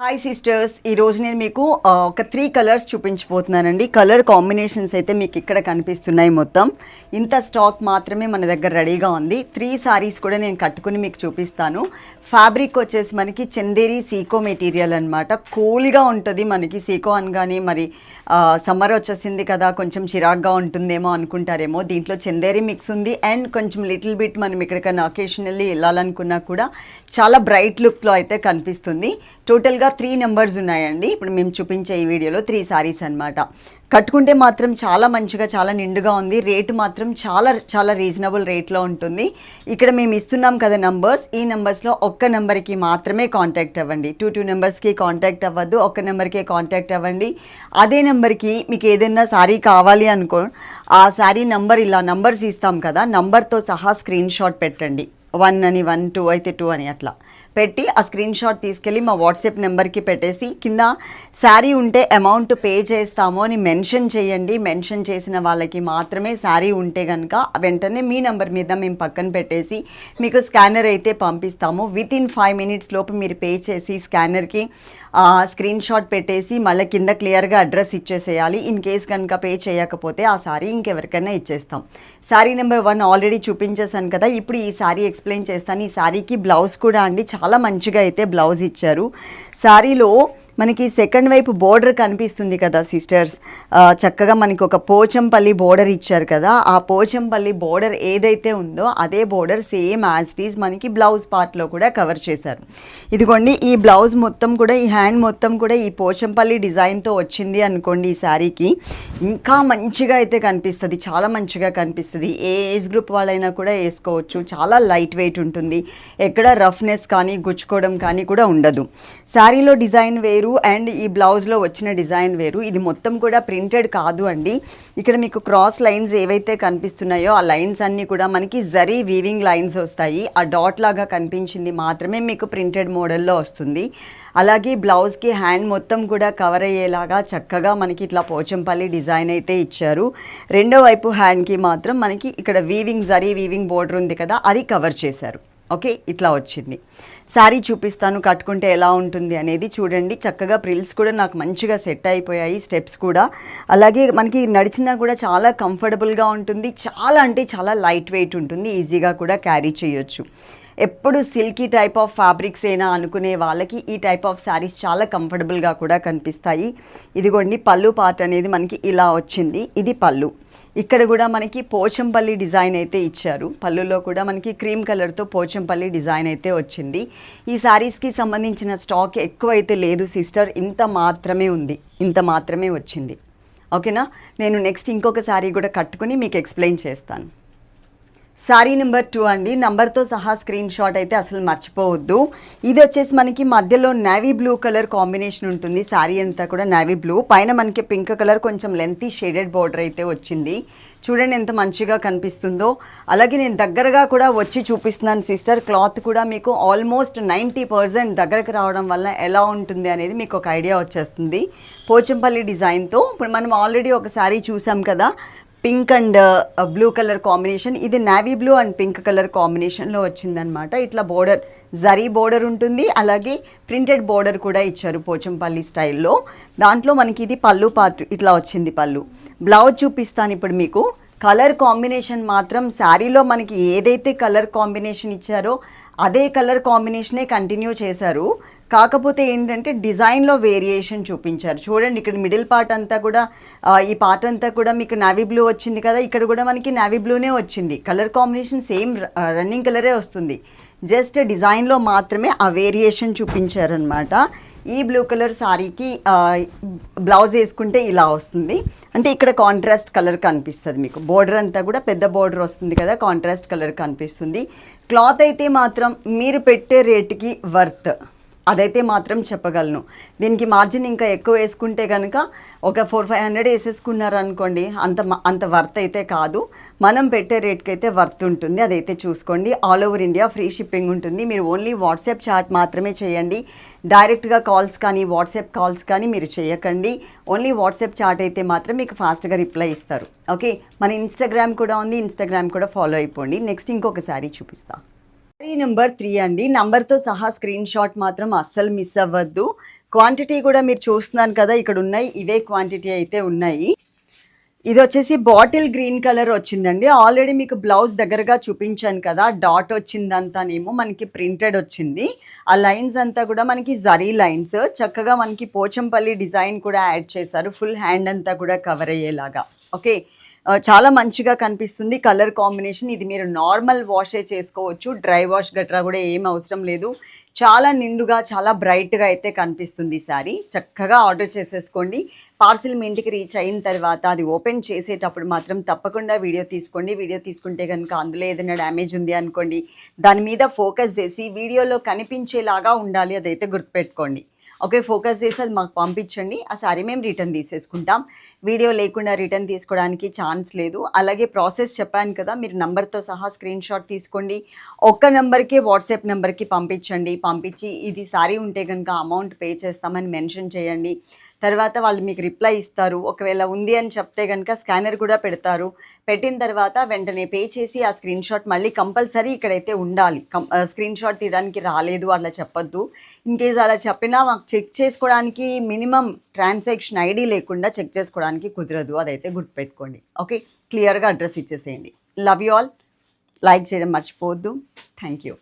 Hi sisters ఈ రోజు నేను మీకు ఒక త్రీ కలర్స్ చూపించబోతున్నానండి. కలర్ కాంబినేషన్స్ అయితే మీకు ఇక్కడ కనిపిస్తున్నాయి మొత్తం. ఇంత స్టాక్ మాత్రమే మన దగ్గర రెడీగా ఉంది. త్రీ సారీస్ కూడా నేను కట్టుకుని మీకు చూపిస్తాను. ఫ్యాబ్రిక్ వచ్చేసి మనకి చందేరి సీకో మెటీరియల్ అనమాట కూల్గా ఉంటుంది మనకి. సీకో అనగానే మరి సమ్మర్ వచ్చేసింది కదా కొంచెం చిరాగ్గా ఉంటుందేమో అనుకుంటారేమో. దీంట్లో చందేరి మిక్స్ ఉంది. అండ్ కొంచెం లిటిల్ బిట్ మనం ఎక్కడికైనా అకేషనల్లీ వెళ్ళాలనుకున్నా కూడా చాలా బ్రైట్ లుక్లో అయితే కనిపిస్తుంది. టోటల్గా త్రీ నెంబర్స్ ఉన్నాయండి. ఇప్పుడు మేము చూపించే ఈ వీడియోలో త్రీ సారీస్ అన్నమాట. కట్టుకుంటే మాత్రం చాలా మంచిగా చాలా నిండుగా ఉంది. రేటు మాత్రం చాలా చాలా రీజనబుల్ రేట్లో ఉంటుంది. ఇక్కడ మేము ఇస్తున్నాం కదా నంబర్స్ ఈ నెంబర్స్లో ఒక్క నెంబర్కి మాత్రమే కాంటాక్ట్ అవ్వండి. టూ టూ నెంబర్స్కి కాంటాక్ట్ అవ్వద్దు. ఒక్క నెంబర్కే కాంటాక్ట్ అవ్వండి. అదే నెంబర్కి మీకు ఏదైనా సారీ కావాలి అనుకో ఆ శారీ నంబర్ ఇలా నంబర్స్ ఇస్తాం కదా నంబర్తో సహా స్క్రీన్ షాట్ పెట్టండి. వన్ అని వన్ టూ అయితే టూ అని అట్లా. పెట్టి ఆ స్క్రీన్ షాట్ తీసుకెళ్ళి మా వాట్సాప్ నెంబర్కి పెట్టేసి కింద శారీ ఉంటే అమౌంట్ పే చేస్తాము అని మెన్షన్ చేయండి. మెన్షన్ చేసిన వాళ్ళకి మాత్రమే శారీ ఉంటే కనుక వెంటనే మీ నెంబర్ మీద మేము పక్కన పెట్టేసి మీకు స్కానర్ అయితే పంపిస్తాము. విత్ ఇన్ ఫైవ్ మినిట్స్ లోపు మీరు పే చేసి స్కానర్కి స్క్రీన్ షాట్ పెట్టేసి మళ్ళీ కింద క్లియర్గా అడ్రస్ ఇచ్చేసేయాలి. ఇన్ కేస్ కనుక పే చేయకపోతే ఆ శారీ ఇంకెవరికైనా ఇచ్చేస్తాం. శారీ నెంబర్ వన్ ఆల్రెడీ చూపించేశాను కదా. ఇప్పుడు ఈ శారీ ఎక్స్ప్లెయిన్ చేస్తాను. ఈ శారీకి బ్లౌజ్ కూడా అండి చాలా చాలా మంచిగా అయితే బ్లౌజ్ ఇచ్చారు. శారీలో మనకి సెకండ్ వైపు బోర్డర్ కనిపిస్తుంది కదా సిస్టర్స్. చక్కగా మనకి ఒక పోచంపల్లి బోర్డర్ ఇచ్చారు కదా ఆ పోచంపల్లి బోర్డర్ ఏదైతే ఉందో అదే బోర్డర్ సేమ్ యాజ్ ఈజ్ మనకి బ్లౌజ్ పార్ట్లో కూడా కవర్ చేశారు. ఇదిగోండి ఈ బ్లౌజ్ మొత్తం కూడా ఈ హ్యాండ్ మొత్తం కూడా ఈ పోచంపల్లి డిజైన్తో వచ్చింది అనుకోండి ఈ శారీకి. ఇంకా మంచిగా అయితే కనిపిస్తుంది చాలా మంచిగా కనిపిస్తుంది. ఏ ఏజ్ గ్రూప్ వాళ్ళైనా కూడా వేసుకోవచ్చు చాలా లైట్ వెయిట్ ఉంటుంది. ఎక్కడ రఫ్నెస్ కానీ గుచ్చుకోవడం కానీ కూడా ఉండదు. శారీలో డిజైన్ వేరు అండ్ ఈ బ్లౌజ్లో వచ్చిన డిజైన్ వేరు. ఇది మొత్తం కూడా ప్రింటెడ్ కాదు అండి. ఇక్కడ మీకు క్రాస్ లైన్స్ ఏవైతే కనిపిస్తున్నాయో ఆ లైన్స్ అన్నీ కూడా మనకి జరీ వీవింగ్ లైన్స్ వస్తాయి. ఆ డాట్ లాగా కనిపించింది మాత్రమే మీకు ప్రింటెడ్ మోడల్లో వస్తుంది. అలాగే బ్లౌజ్కి హ్యాండ్ మొత్తం కూడా కవర్ అయ్యేలాగా చక్కగా మనకి ఇట్లా పోచంపల్లి డిజైన్ అయితే ఇచ్చారు. రెండో వైపు హ్యాండ్కి మాత్రం మనకి ఇక్కడ వీవింగ్ జరీ వీవింగ్ బోర్డర్ ఉంది కదా అది కవర్ చేశారు. ఓకే ఇట్లా వచ్చింది. శారీ చూపిస్తాను కట్టుకుంటే ఎలా ఉంటుంది అనేది చూడండి. చక్కగా ప్రిల్స్ కూడా నాకు మంచిగా సెట్ అయిపోయాయి స్టెప్స్ కూడా. అలాగే మనకి నడిచినా కూడా చాలా కంఫర్టబుల్గా ఉంటుంది. చాలా అంటే చాలా లైట్ వెయిట్ ఉంటుంది. ఈజీగా కూడా క్యారీ చేయొచ్చు. ఎప్పుడు సిల్కీ టైప్ ఆఫ్ ఫ్యాబ్రిక్స్ అయినా అనుకునే వాళ్ళకి ఈ టైప్ ఆఫ్ శారీస్ చాలా కంఫర్టబుల్గా కూడా కనిపిస్తాయి. ఇదిగోండి పళ్ళు పార్ట్ అనేది మనకి ఇలా వచ్చింది. ఇది పళ్ళు. ఇక్కడ కూడా మనకి పోచంపల్లి డిజైన్ అయితే ఇచ్చారు. పళ్ళులో కూడా మనకి క్రీమ్ కలర్తో పోచంపల్లి డిజైన్ అయితే వచ్చింది. ఈ శారీస్కి సంబంధించిన స్టాక్ ఎక్కువ అయితే లేదు సిస్టర్. ఇంత మాత్రమే ఉంది. ఇంత మాత్రమే వచ్చింది. ఓకేనా? నేను నెక్స్ట్ ఇంకొక శారీ కూడా కట్టుకుని మీకు ఎక్స్ప్లెయిన్ చేస్తాను. శారీ నెంబర్ టూ అండి. నంబర్తో సహా స్క్రీన్ షాట్ అయితే అసలు మర్చిపోవద్దు. ఇది వచ్చేసి మనకి మధ్యలో నేవీ బ్లూ కలర్ కాంబినేషన్ ఉంటుంది. శారీ అంతా కూడా నేవీ బ్లూ పైన మనకి పింక్ కలర్ కొంచెం లెంతీ షేడెడ్ బార్డర్ అయితే వచ్చింది. చూడండి ఎంత మంచిగా కనిపిస్తుందో. అలాగే నేను దగ్గరగా కూడా వచ్చి చూపిస్తున్నాను సిస్టర్ క్లాత్ కూడా మీకు ఆల్మోస్ట్ నైంటీ పర్సెంట్ దగ్గరకు రావడం వల్ల ఎలా ఉంటుంది అనేది మీకు ఒక ఐడియా వచ్చేస్తుంది. పోచంపల్లి డిజైన్తో. ఇప్పుడు మనం ఆల్రెడీ ఒక శారీ చూసాం కదా. Pink and blue colour combination. ఇది navy blue and pink colour కాంబినేషన్లో వచ్చిందనమాట ఇట్లా బోర్డర్ జరీ బోర్డర్ ఉంటుంది. అలాగే ప్రింటెడ్ బోర్డర్ కూడా ఇచ్చారు పోచంపల్లి స్టైల్లో. దాంట్లో మనకి ఇది పళ్ళు పార్ట్ ఇట్లా వచ్చింది పళ్ళు. బ్లౌజ్ చూపిస్తాను ఇప్పుడు మీకు. కలర్ కాంబినేషన్ మాత్రం శారీలో మనకి ఏదైతే కలర్ కాంబినేషన్ ఇచ్చారో అదే కలర్ కాంబినేషనే కంటిన్యూ చేశారు. కాకపోతే ఏంటంటే డిజైన్లో వేరియేషన్ చూపించారు. చూడండి ఇక్కడ మిడిల్ పార్ట్ అంతా కూడా ఈ పార్ట్ అంతా కూడా మీకు నావీ బ్లూ వచ్చింది కదా ఇక్కడ కూడా మనకి నావీ బ్లూనే వచ్చింది. కలర్ కాంబినేషన్ సేమ్ రన్నింగ్ కలరే వస్తుంది. జస్ట్ డిజైన్లో మాత్రమే ఆ వేరియేషన్ చూపించారనమాట ఈ బ్లూ కలర్ సారీకి బ్లౌజ్ వేసుకుంటే ఇలా వస్తుంది. అంటే ఇక్కడ కాంట్రాస్ట్ కలర్ కనిపిస్తుంది మీకు. బోర్డర్ అంతా కూడా పెద్ద బోర్డర్ వస్తుంది కదా కాంట్రాస్ట్ కలర్ కనిపిస్తుంది. క్లాత్ అయితే మాత్రం మీరు పెట్టే రేటుకి వర్త్ అదైతే మాత్రం చెప్పగలను. దీనికి మార్జిన్ ఇంకా ఎక్కువ వేసుకుంటే కనుక ఒక ఫోర్ ఫైవ్ హండ్రెడ్ వేసేసుకున్నారు అనుకోండి అంత మ- అంత వర్త్ అయితే కాదు. మనం పెట్టే రేట్కి అయితే వర్త్ ఉంటుంది. అదైతే చూసుకోండి. All over India free shipping ఉంటుంది. మీరు ఓన్లీ వాట్సాప్ చాట్ మాత్రమే చేయండి. డైరెక్ట్గా కాల్స్ కానీ వాట్సాప్ కాల్స్ కానీ మీరు చేయకండి. ఓన్లీ వాట్సాప్ చాట్ అయితే మాత్రం మీకు ఫాస్ట్గా రిప్లై ఇస్తారు. ఓకే మన ఇన్స్టాగ్రామ్ కూడా ఉంది. ఇన్స్టాగ్రామ్ కూడా ఫాలో అయిపోండి. నెక్స్ట్ ఇంకొకసారి చూపిస్తాను చూపిస్తా నెంబర్ త్రీ అండి. నంబర్తో సహా స్క్రీన్ షాట్ మాత్రం అస్సలు మిస్ అవ్వద్దు. క్వాంటిటీ కూడా మీరు చూస్తున్నాను కదా ఇక్కడ ఉన్నాయి. ఇవే క్వాంటిటీ అయితే ఉన్నాయి. ఇది వచ్చేసి బాటిల్ గ్రీన్ కలర్ వచ్చిందండి. ఆల్రెడీ మీకు బ్లౌజ్ దగ్గరగా చూపించాను కదా డాట్ వచ్చిందంతానేమో మనకి ప్రింటెడ్ వచ్చింది. ఆ లైన్స్ అంతా కూడా మనకి జరీ లైన్స్ చక్కగా మనకి పోచంపల్లి డిజైన్ కూడా యాడ్ చేశారు. ఫుల్ హ్యాండ్ అంతా కూడా కవర్ అయ్యేలాగా. ఓకే చాలా మంచిగా కనిపిస్తుంది కలర్ కాంబినేషన్. ఇది మీరు నార్మల్ వాషే చేసుకోవచ్చు. డ్రై వాష్ గట్రా కూడా ఏం అవసరం లేదు. చాలా నిండుగా చాలా బ్రైట్గా అయితే కనిపిస్తుంది శారీ. చక్కగా ఆర్డర్ చేసేసుకోండి. పార్సిల్ మీ ఇంటికి రీచ్ అయిన తర్వాత అది ఓపెన్ చేసేటప్పుడు మాత్రం తప్పకుండా వీడియో తీసుకోండి. వీడియో తీసుకుంటే కనుక అందులో ఏదైనా డ్యామేజ్ ఉంది అనుకోండి దాని మీద ఫోకస్ చేసి వీడియోలో కనిపించేలాగా ఉండాలి అదైతే గుర్తుపెట్టుకోండి. ఓకే ఫోకస్ చేసి అది మాకు పంపించండి. ఆ సారీ మేము రిటర్న్ తీసేసుకుంటాం. వీడియో లేకుండా రిటర్న్ తీసుకోవడానికి ఛాన్స్ లేదు. అలాగే ప్రాసెస్ చెప్పాను కదా మీరు నంబర్తో సహా స్క్రీన్ షాట్ తీసుకోండి. ఒక్క నెంబర్కే వాట్సాప్ నెంబర్కి పంపించండి. పంపించి ఇది సారీ ఉంటే కనుక అమౌంట్ పే చేస్తామని మెన్షన్ చేయండి. తర్వాత వాళ్ళు మీకు రిప్లై ఇస్తారు. ఒకవేళ ఉంది అని చెప్తే కనుక స్కానర్ కూడా పెడతారు. పెట్టిన తర్వాత వెంటనే పే చేసి ఆ స్క్రీన్ షాట్ మళ్ళీ కంపల్సరీ ఇక్కడైతే ఉండాలి. స్క్రీన్ షాట్ తీయడానికి రాలేదు అట్లా చెప్పొద్దు. ఇన్ కేస్ అలా చెప్పినా మాకు చెక్ చేసుకోవడానికి మినిమం ట్రాన్సాక్షన్ ఐడి లేకుండా చెక్ చేసుకోవడానికి కుదరదు. అదైతే గుర్తుపెట్టుకోండి. ఓకే? క్లియర్గా అడ్రస్ ఇచ్చేసేయండి. Love you all. లైక్ చేయడం మర్చిపోవద్దు. Thank you